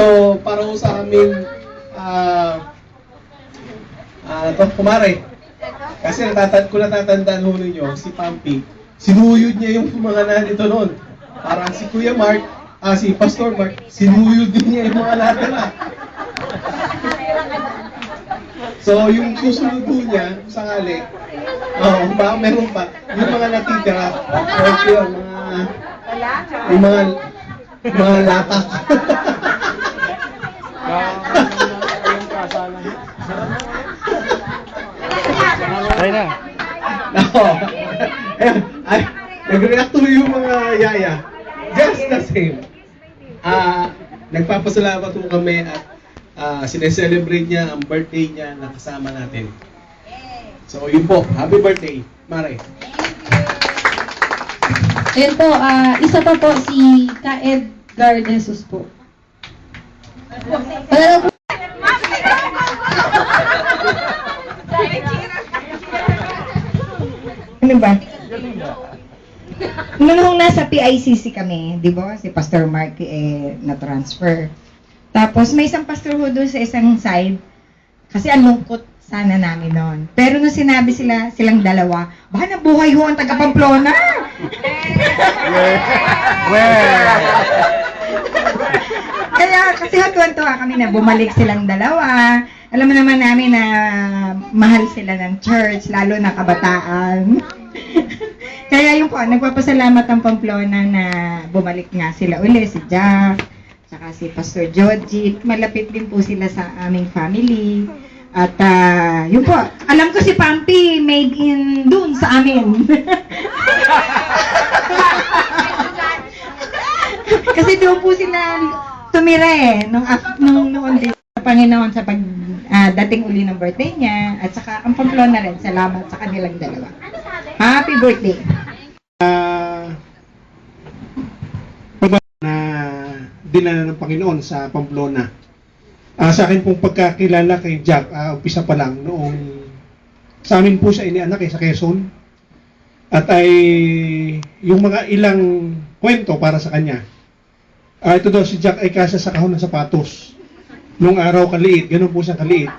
So, para ho sa aming, ah, ah, to, kumare. Kasi natatan ko natatandaan ho ninyo, si Pampi, sinuyod niya yung mga nanito noon. Parang si Kuya Mark, ah, si Pastor Mark, sinuyod din niya yung mga natira. So, yung susunod po niya, sakali, oh, baka meron pa, yung mga natitira, okay, yung mga, yung mga, mga latak. Ayun na. Nako. Ay, nag-react tuloy yung mga yaya. Just the same. Ah, nagpapasalamat po kami at ah, sineselebrate niya ang birthday niya na kasama natin. So, yun po. Happy birthday, Mare. Ayun po, ah, isa pa po si Ka Edgar De Jesus po. Wala ba? Noong nasa PICC kami, di ba, si Pastor Mark eh, na-transfer. Tapos may isang pastor ho doon sa isang side, kasi ang lungkot sana namin noon. Pero nung sinabi sila, silang dalawa, baka nabuhay ho ang taga Pamplona. Kaya kasi hatuan-tuwa kami na bumalik silang dalawa. Alam mo naman namin na mahal sila ng church, lalo na kabataan. Kaya yung po, nagpapasalamat ang Pamplona na bumalik nga sila uli, si Jack, saka si Pastor Georgie. Malapit din po sila sa aming family. At ah, yun po, alam ko si Pampi made in dun sa amin. Kasi doon po sila tumira eh, nung, nung noon din sa Panginoon sa pag ah, dating uli ng birthday niya, at saka ang Pamplona rin, salamat sa kanilang dalawa. Happy birthday! Ah, pag- na dinala ng Panginoon sa Pamplona. Ah, sa akin pong pagkakilala kay Jack, ah, umpisa pa lang noong sa amin po siya inianak eh, sa Quezon. At ay yung mga ilang kwento para sa kanya. Ah, ito daw si Jack ay kasa sa kahon ng sapatos. Nung araw kaliit, ganun po siya kaliit.